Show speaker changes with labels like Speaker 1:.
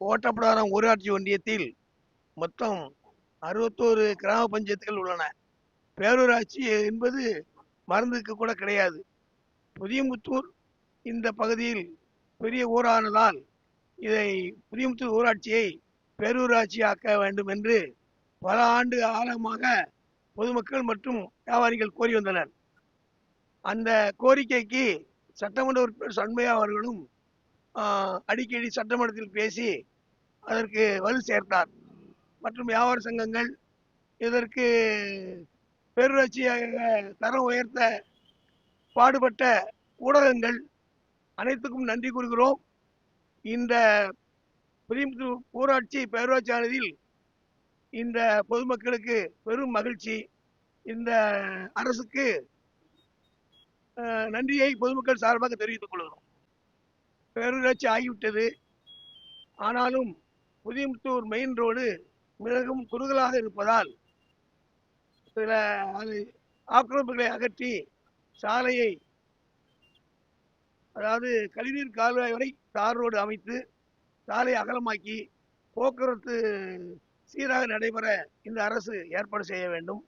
Speaker 1: ஓட்டப்படாரம் ஊராட்சி ஒன்றியத்தில் மொத்தம் அறுபத்தோரு கிராம பஞ்சாயத்துகள் உள்ளன. பேரூராட்சி என்பது மருந்துக்கு கூட கிடையாது. புதியமுத்தூர் இந்த பகுதியில் பெரிய ஊரானதால் இதை புதியமுத்தூர் ஊராட்சியை பேரூராட்சி ஆக்க வேண்டும் என்று பல ஆண்டு காலமாக பொதுமக்கள் மற்றும் வியாபாரிகள் கோரி வந்தனர். அந்த கோரிக்கைக்கு சட்டமன்ற உறுப்பினர் சண்மையா அவர்களும் அடிக்கடி சட்டமன்றத்தில் பேசி அதற்கு வலு சேர்த்தார். மற்றும் வியாபார சங்கங்கள் இதற்கு பேரூராட்சியாக தரம் உயர்த்த பாடுபட்ட ஊடகங்கள் அனைத்துக்கும் நன்றி கூறுகிறோம். இந்த புதிய ஊராட்சி பேரூராட்சியானதில் இந்த பொதுமக்களுக்கு பெரும் மகிழ்ச்சி. இந்த அரசுக்கு நன்றியை பொதுமக்கள் சார்பாக தெரிவித்துக் கொள்கிறோம். பேரூராட்சி ஆகிவிட்டது. ஆனாலும் புதியமுத்தூர் மெயின் ரோடு மிகவும் குறுகலாக இருப்பதால் சில அது ஆக்கிரமிப்புகளை அகற்றி சாலையை அதாவது கழிநீர் கால்வாய் வரை தார் ரோடு அமைத்து சாலை அகலமாக்கி போக்குவரத்து சீராக நடைபெற இந்த அரசு ஏற்பாடு செய்ய வேண்டும்.